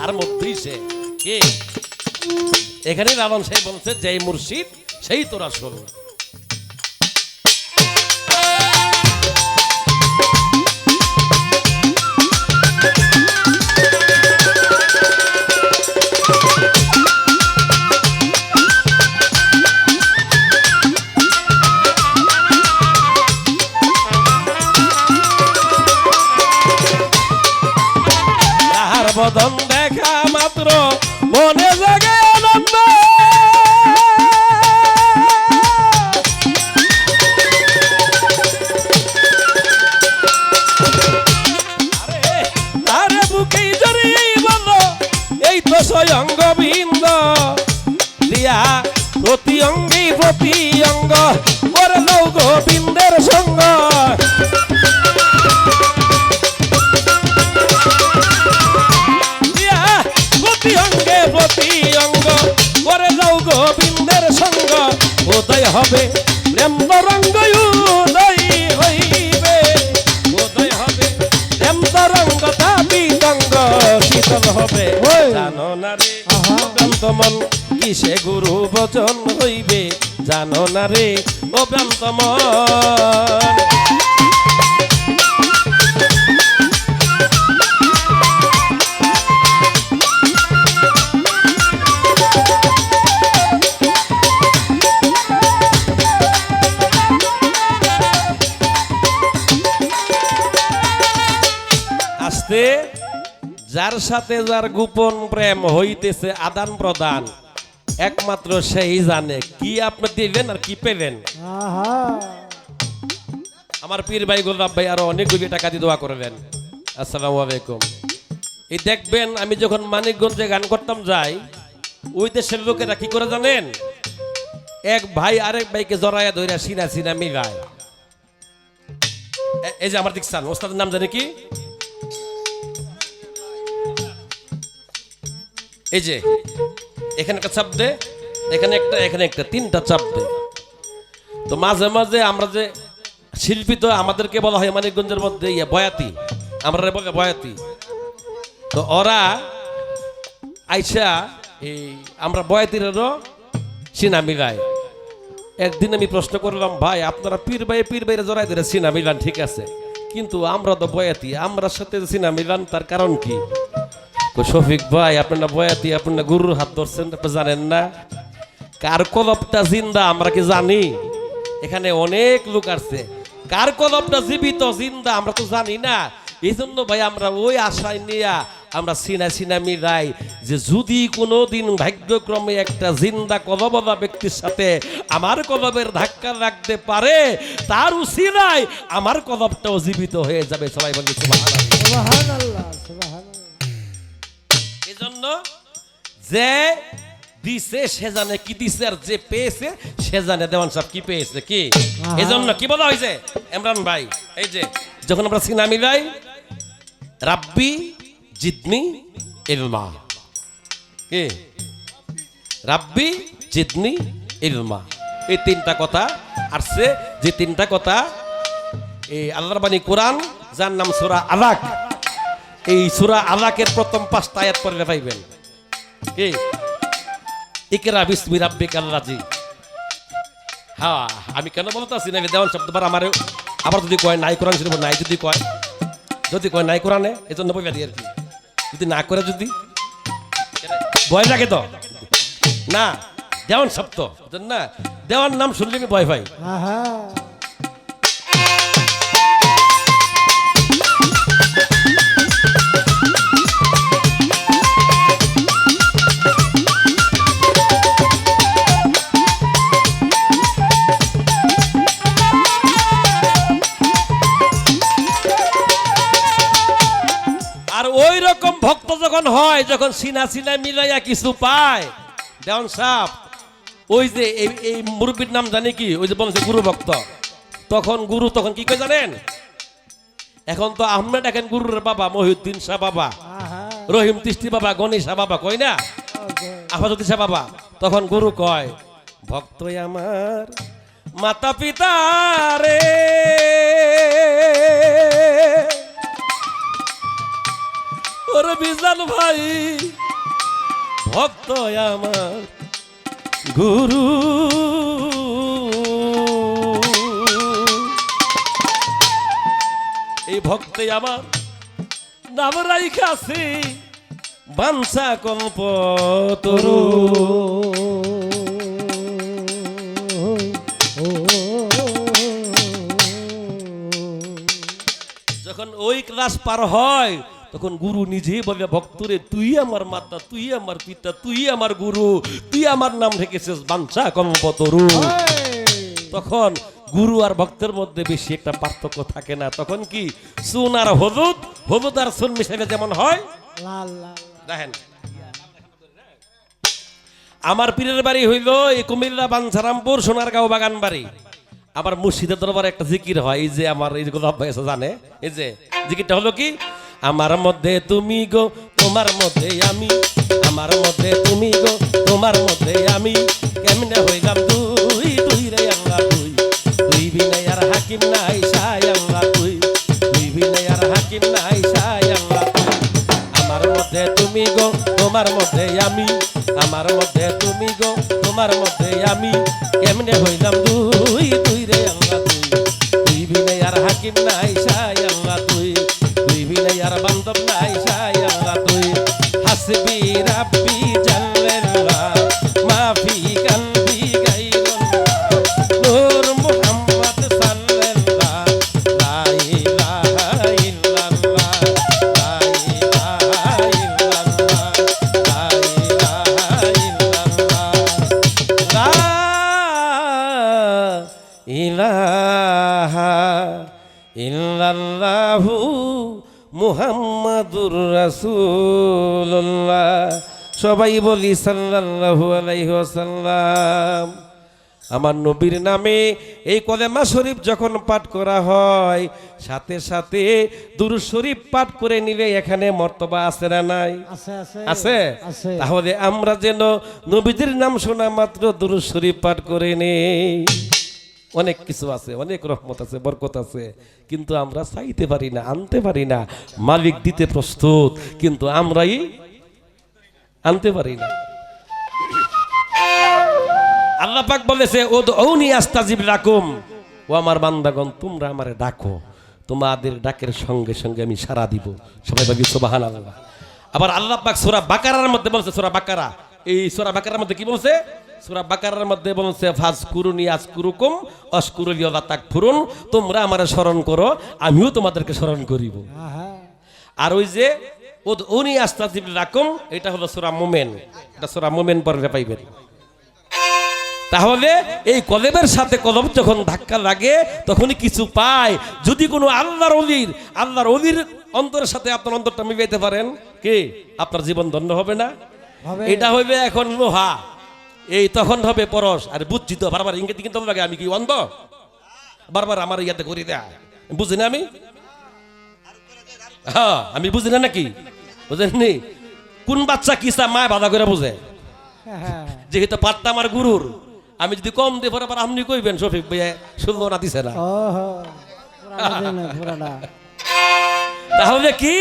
তার মধ্যেই সে। কে? এখানে লালন সাহেব বলছে যেই মুর্শিদ সেই তোরা শোন। বদন অঙ্গে করল গোবিন্দের সঙ্গ। প্রতি অঙ্গে প্রতি অঙ্গ করে গোবিন্দের সঙ্গ। হবে প্রেম তরঙ্গ মন কিসে গুরু বচন হইবে? জানো না রে অভ্রান্ত মন যার সাথে যার গোপন প্রেম হইতেছে আদান প্রদান একমাত্র সেই জানে কি আপনি দিবেন আর কি আহা। আমার পীর ভাই গোলাপ ভাই আরও অনেকগুলি টাকা দিয়ে দোয়া করলেন আসসালামু আলাইকুম। এই দেখবেন আমি যখন মানিকগঞ্জে গান করতাম যাই ওই দেশের লোকেরা কি করে জানেন? এক ভাই আরেক ভাইকে জড়াইয়া ধইরা সিনা সিনা মিলায়। এই যে আমার দেখছেন ওস্তাদের নাম জানে কি? এই যে, এখানে একটা চাপ দে, এখানে একটা এখানে একটা, তিনটা চাপ দে। তো মাঝে মাঝে আমরা যে শিল্পী তো আমাদেরকে বলা হয় মানিকগঞ্জের মধ্যে ইয়ে বয়াতি, আমরা বয়াতি। তো ওরা আইসা এই আমরা বয়াতিরেরও সিনা মিলায়। একদিন আমি প্রশ্ন করলাম, ভাই, আপনারা পীর ভাই, পীর ভাইরে জড়াই ধরে সিনা মিলান, ঠিক আছে? কিন্তু আমরা তো বয়াতি, আমরা সাথে সিনা মিলান, তার কারণ কি? শফিক ভাই, আপনারা বয়াতি আপনারা গুরুর হাত ধরছেন, আপনি জানেন না? কার কলবটা জিন্দা, আমরা কি জানি? এখানে অনেক লোক আসছে কার কলবটা জীবিত, জিন্দা, আমরা তো জানি না। এই জন্য ভাই, আমরা ওই আশায় নিয়া, আমরা সিনা সিনা মিলাই যে যদি কোনো দিন ভাগ্যক্রমে একটা জিন্দা কলবলা ব্যক্তির সাথে আমার কলবের ধাক্কা রাখতে পারে, তার উসিলায় আমার কলবটাও জীবিত হয়ে যাবে। সবাই বলি সুবহানাল্লাহ। সুবহানাল্লাহ। এজন্য যে দিছে সে জানে কি দিছে আর যে পেয়েছে সে জানে দেওয়ান সাহেব কি পেয়েছে কি আহা। এজন্য কি বলা হয়েছে? ইমরান ভাই এই যে যখন আমরা সিনা মিলাই রাব্বি জিদনি ইলমা। কি? রাব্বি জিদনি ইলমা। এই তিনটা কথা আসছে। যে তিনটা কথা এই আল্লাহর বাণী কোরআন যার নাম সুরা আলাক এই সুরা আলাকের প্রথম পাঁচটা আয়াত পড়লে পাইবেন কি? ইকরা বিসমি রাব্বিক আল্লাজি হ্যাঁ আমি কেন বলতে আছি না দেওয়ান শব্দবার আমার আবার যদি কয় নাই কোরআন শরীফ নাই যদি কয় যদি কয় নাই কোরআনে এই জন্য দিই আর কি। যদি না করে যদি, ভয় লাগে তো? না, দেওয়ান শব্দ না দেওয়ান নাম শুনলে আমি ভয় পাই। ভক্ত যখন হয় যখন সিনা সিনা মিলাইয়া কিছু পায়। দেওয়ান সাপ ওই যে এই এই মুরব্বীর নাম জানি কি? ওই যে বলছে গুরু ভক্ত। তখন গুরু তখন কি কয় জানেন? এখন তো আহমেদ এখন গুরুর বাবা মহিউদ্দিন শাহ বাবা। রহিম তিস্তি বাবা গণি শাহ বাবা কই না? আপাতত শাহ বাবা। তখন গুরু কয় ভক্ত আমার মাতা পিতা রে। ওরে বিজান ভাই, ভক্ত আমার গুরু। এই ভক্তে আমার নাম রাইখাছে বাঞ্ছা কল্প তরু। যখন ওই ক্লাস পার হয় তখন গুরু নিজেই বলে ভক্তরে তুই আমার মাতা তুই আমার পিতা তুই আমার গুরু তুই আমার নাম রেখেছিস বাঞ্ছা কল্পতরু তখন গুরু আর ভক্তের মধ্যে বেশি একটা পার্থক্য থাকে না। তখন কি? সুন আর হলুদ হলুদ আর সুন মিশাইলে যেমন হয়। দেখেন। আমার পীরের বাড়ি হইল এই কুমিল্লা বাঞ্ছারামপুর সোনারগাঁও বাগান বাড়ি। আমার মুর্শিদের দরবারে একটা জিকির হয় এই যে আমার এই গোলাপ ভাই জানে? এই যে জিকিরটা হলো কি? আমার মধ্যে তুমি গো, তোমার মধ্যে আমি। আমার মধ্যে তুমি গো, তোমার মধ্যে আমি। কেমনে হইলাম তুই তুই রে আল্লাহ তুই। তুই বিনয় আর হাকিম নাই, সাই আল্লাহ তুই। তুই বিনয় আর হাকিম নাই, সাই আল্লাহ তুই। আমার মধ্যে তুমি গো, তোমার মধ্যে ইলাহা ইল্লাল্লাহু মুহাম্মাদুর রাসূলুল্লাহ। সবাই বলি সাল্লাল্লাহু আলাইহি ওয়াসাল্লাম। আমার নবীর নামে এই কলেমা শরীফ যখন পাঠ করা হয় সাথে সাথে দুরু শরীফ পাঠ করে নিলে এখানে মর্তবা আছে না নাই? আছে আছে আছে? আছে। তাহলে আমরা যেন নবীদের নাম শোনা মাত্র দুরু শরীফ পাঠ করে নেই। অনেক কিছু আছে, অনেক রহমত আছে, বরকত আছে, কিন্তু আমরা চাইতে পারি না, আনতে পারি না। মালিক দিতে প্রস্তুত, কিন্তু আমরাই আনতে পারি না। আল্লাহ পাক বলেছে ও দৌনি আস্তাজিব রাকুম ও আমার বান্দাগণ, তোমরা আমারে ডাকো। তোমাদের ডাকের সঙ্গে সঙ্গে আমি সারা দিব। সবাই ভাবি সুবাহান আল্লাহ আবার আল্লাহ পাক সূরা বাকারার মধ্যে বলছে, সোরা বাকারা। এই সোরা বাকারার মধ্যে কি বলছে? সূরা বাকারার মধ্যে বলছে ফাজ কুরুনি আজ কুরুকুম অস্কুরুলি তাক ফুরুন তোমরা আমারে স্মরণ করো আমিও তোমাদেরকে স্মরণ করিব। আর ওই যে ও উনি আস্তাজিব রাকুম এটা হলো সূরা মোমেন। এটা সূরা মোমেন পরে পাইবেন। তাহলে এই কলেবের সাথে কলম যখন ধাক্কা লাগে তখনই কিছু পায়। যদি কোনো আল্লাহর অলির আল্লাহর অলির অন্তরের সাথে আপনার অন্তরটা মিলাইতে পারেন কি? আপনার জীবন ধন্য হবে না? এটা হইবে এখন লোহা। এই তখন হবে পরশ। আর বুঝছি তো বারবার ইঙ্গিত কিন্তু লাগে আমি কি অন্ধ? বারবার আমার ইয়াতে করি দেয়। বুঝি না আমি? হ্যাঁ আমি বুঝি না নাকি? বুঝেননি কোন বাচ্চা কিসা মায় বাধা করে বুঝে? যেহেতু পাট্টা আমার গুরুর। আমি যদি কম দিয়ে পরে আপনি কইবেন শফিক ভাইয়া শুনব না দিছে না। তাহলে কি?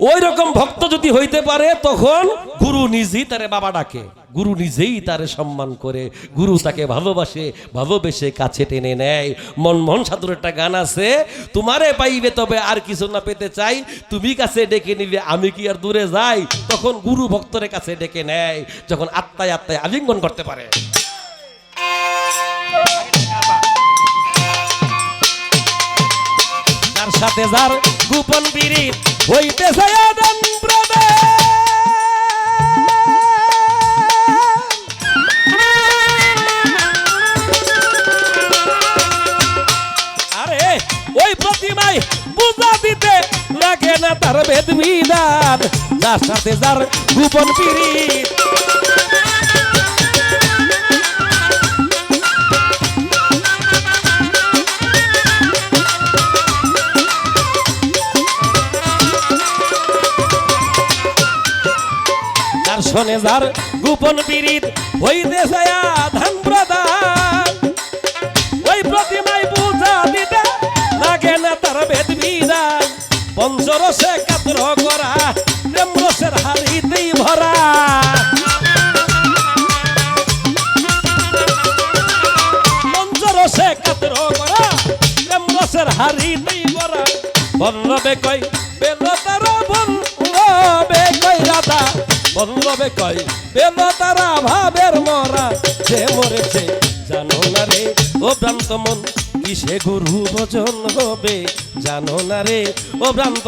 ওই রকম ভক্ত যদি হইতে পারে তখন গুরু নিজেই তারে বাবা ডাকে। গুরু নিজেই তার সম্মান করে। গুরু তাকে ভালোবাসে, ভালোবেসে কাছে টেনে নেয়। মনমোহন সাধুর একটা গান আছে, তোমারে পাইবে তবে আর কিছু না পেতে চাই। তুমি কাছে ডেকে নিলে আমি কি আর দূরে যাই? তখন গুরু ভক্তরের কাছে ডেকে নেয়, যখন আত্মায় আত্মায় আলিঙ্গন করতে পারে। সাথে যার গোপন বিরিত হইতেছে আদান প্রদান। লাগে না তার বেদ বিধান যার সাথে যার গোপন পিরিত শোনে যার গোপন পীড়িত হইতেছে ধান প্রদান। ওই প্রতিমায় রসে কাতর করা প্রেম রসের হাড়িতেই ভরা। মঞ্চ রসে কাতর করা প্রেম রসের হাড়িতেই ভরা। বল্লবে কই, বেলতার বল্লবে কই রাধা। বল্লবে কই, বেলতারা ভাবের মরা। যে মরেছে, জানো না রে, ও প্রান্ত মন। কিসে গুরু ভজন হবে জানো না রে ও ভ্রান্ত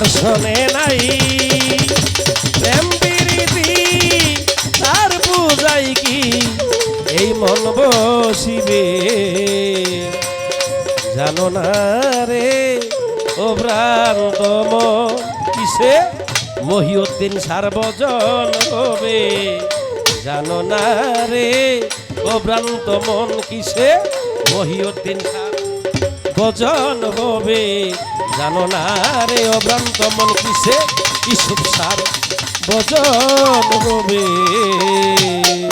যার শোনে নাই। প্রেম প্রীতি তার বুঝাই কি? এই মন বসিবে। জানো না রে, ও ভ্রান্ত মন, কিসে? মহিউদ্দিন সার্বজন হবে জানো না রে, ও ভ্রান্ত মন, কিসে? মহিউদ্দিন সার ভজন হবে জানো না রে ও ভ্রান্ত মন কিসে? সুখ সার? বজন হবে।